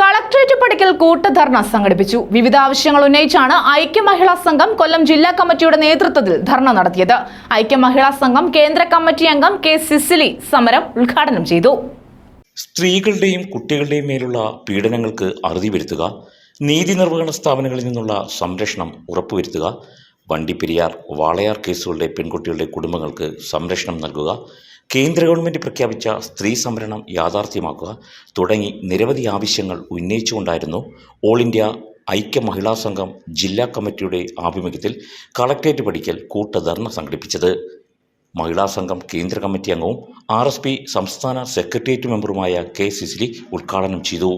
Collectorate പടിക്കൽ കൂട്ടധർണ സംഘടിപ്പിച്ചു. വിവിധ ആവശ്യങ്ങൾ ഉന്നയിച്ചാണ് ഐക്യമഹിളാ സംഘം കൊല്ലം ജില്ലാ കമ്മിറ്റിയുടെ നേതൃത്വത്തിൽ ധർണ നടത്തിയത്. ഐക്യമഹിളാ സംഘം കേന്ദ്ര കമ്മിറ്റി അംഗം കെ സിസിലി സമരം ഉദ്ഘാടനം ചെയ്തു. സ്ത്രീകളുടെയും കുട്ടികളുടെയും മേലുള്ള പീഡനങ്ങൾക്ക് അറുതി വരുത്തുക നീതി നിർവഹണ സ്ഥാപനങ്ങളിൽ നിന്നുള്ള സംരക്ഷണം ഉറപ്പുവരുത്തുക വണ്ടിപ്പെരിയാർ വാളയാർ കേസുകളുടെ പെൺകുട്ടികളുടെ കുടുംബങ്ങൾക്ക് സംരക്ഷണം നൽകുക കേന്ദ്ര ഗവൺമെന്റ് പ്രഖ്യാപിച്ച സ്ത്രീ സംവരണം യാഥാർത്ഥ്യമാക്കുക തുടങ്ങി നിരവധി ആവശ്യങ്ങൾ ഉന്നയിച്ചുകൊണ്ടായിരുന്നു ഓൾ ഇന്ത്യ ഐക്യ മഹിളാ സംഘം ജില്ലാ കമ്മിറ്റിയുടെ ആഭിമുഖ്യത്തിൽ കളക്ടറേറ്റ് പഠിക്കൽ കൂട്ടധർണ സംഘടിപ്പിച്ചത്. മഹിളാ സംഘം കേന്ദ്ര കമ്മിറ്റി അംഗവും ആർ സംസ്ഥാന സെക്രട്ടേറിയറ്റ് മെമ്പറുമായ കെ സിസിലി ഉദ്ഘാടനം ചെയ്തു.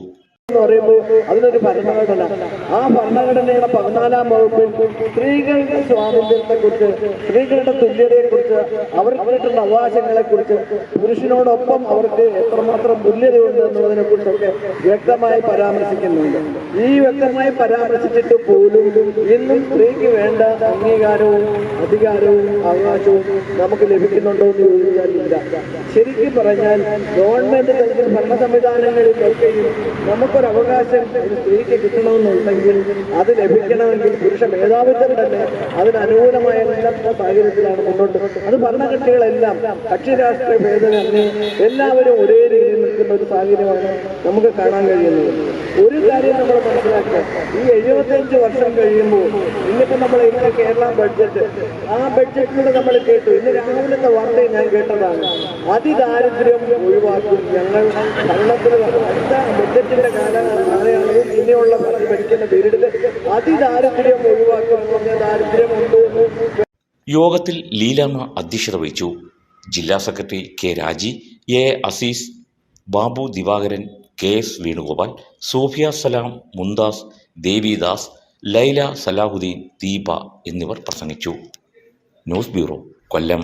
എന്ന് പറയുമ്പോൾ അതിനൊരു ഭരണഘടന. ആ ഭരണഘടനയുടെ പതിനാലാം വകുപ്പിൽ സ്ത്രീകളുടെ സ്വാതന്ത്ര്യത്തെ കുറിച്ച് സ്ത്രീകളുടെ തുല്യതയെ കുറിച്ച് അവർ അവർക്ക് അവകാശങ്ങളെ കുറിച്ച് പുരുഷനോടൊപ്പം അവർക്ക് എത്രമാത്രം തുല്യതയുണ്ട് എന്നുള്ളതിനെ കുറിച്ചൊക്കെ വ്യക്തമായി പരാമർശിക്കുന്നുണ്ട്. ഈ വ്യക്തമായി പരാമർശിച്ചിട്ട് പോലും ഇന്നും സ്ത്രീക്ക് വേണ്ട അംഗീകാരവും അധികാരവും അവകാശവും നമുക്ക് ലഭിക്കുന്നുണ്ടോ എന്ന് ചോദിച്ചാൽ ഇല്ല ശരിക്കും പറഞ്ഞാൽ ഗവൺമെന്റ് തലത്തിൽ ഭരണ സംവിധാനങ്ങളിലൊക്കെയും നമുക്കൊരു അവകാശം ഒരു സ്ത്രീക്ക് കിട്ടണമെന്നുണ്ടെങ്കിൽ അത് ലഭിക്കണമെങ്കിൽ പുരുഷ മേധാവിത്വം തന്നെ അതിനനുകൂലമായ സാഹചര്യത്തിലാണ് മുന്നോട്ട്. അത് ഭരണകക്ഷികളെല്ലാം കക്ഷി രാഷ്ട്രീയ ഭേദമന്യേ എല്ലാവരും ഒരേ രീതിയിൽ നിൽക്കുന്ന ഒരു സാഹചര്യമാണ് നമുക്ക് കാണാൻ കഴിയുന്നത്. ഒരു കാര്യം നമ്മൾ മനസ്സിലാക്കുക. ഈ എഴുപത്തിയഞ്ച് വർഷം കഴിയുമ്പോൾ ഇന്നിപ്പോ നമ്മൾ ഇന്നലെ കേരള ബഡ്ജറ്റ് ആ ബഡ്ജറ്റിലൂടെ നമ്മൾ കേട്ടു. ഇന്ന് രാവിലത്തെ വാർത്തയും ഞാൻ കേട്ടതാണ്. അതിദാരിദ്ര്യം ഒഴിവാക്കും. ഞങ്ങൾ ഭരണത്തിൽ ബഡ്ജറ്റിന്റെ കാല ഭരണം ഭരിക്കുന്ന പീരീഡിൽ അതിദാരിദ്ര്യം ഒഴിവാക്കുന്ന യോഗത്തിൽ ലീലാമ്മ അധ്യക്ഷത വഹിച്ചു. ജില്ലാ secretary K Raji A Azeez Babu Divakaran K S Venugopal Sofia Salam Mumtaz Devidas Laila Salahuddin Deepa എന്നിവർ പ്രസംഗിച്ചു. News bureau Kollam.